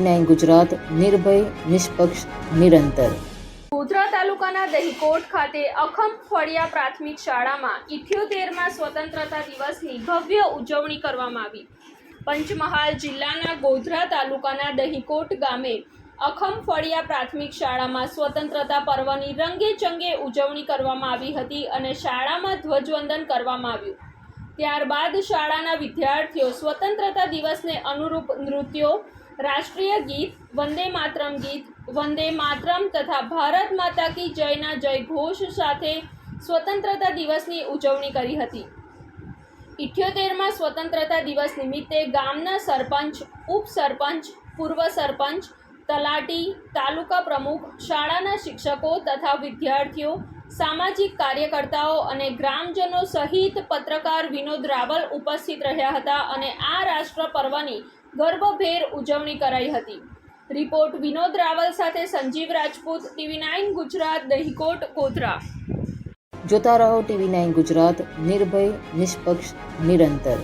ગુજરાત નિર્ભય, નિષ્પક્ષ, નિરંતર. ગોધરા તાલુકાના દહીકોટ ખાતે અખમ ફળિયા પ્રાથમિક શાળામાં ઇઠ્યોતેરમાં સ્વતંત્રતા દિવસની ભવ્ય ઉજવણી કરવામાં આવી. પંચમહાલ જિલ્લાના ગોધરા તાલુકાના દહીકોટ ગામે અખમ ફળિયા પ્રાથમિક શાળામાં સ્વતંત્રતા પર્વની રંગે ચંગે ઉજવણી કરવામાં આવી હતી અને શાળામાં ધ્વજવંદન કરવામાં આવ્યું. ત્યારબાદ શાળાના વિદ્યાર્થીઓ સ્વતંત્રતા દિવસને અનુરૂપ નૃત્યો રાષ્ટ્રીય ગીત, વંદે માતરમ ગીત, વંદે માતરમ તથા ભારત માતા કી જયના જય ઘોષ સાથે સ્વતંત્રતા દિવસની ઉજવણી કરી હતી. ઇઠ્યોતેરમાં સ્વતંત્રતા દિવસ નિમિત્તે ગામના સરપંચ ઉપસરપંચ પૂર્વ સરપંચ, તલાટી, તાલુકા પ્રમુખ, શાળાના શિક્ષકો તથા વિદ્યાર્થીઓ, સામાજિક કાર્યકર્તાઓ અને ગ્રામજનો સહિત પત્રકાર વિનોદ રાવલ ઉપસ્થિત રહ્યા હતા અને આ રાષ્ટ્ર પર્વની ગર્વભેર ઉજવણી કરાઈ હતી. રિપોર્ટ વિનોદ રાવલ સાથે સંજીવ રાજપૂત, ટીવી નાઇન ગુજરાત, દહીકોટ કોથરા જોતા રહો ટીવી નાઇન ગુજરાત, નિર્ભય, નિષ્પક્ષ, નિરંતર.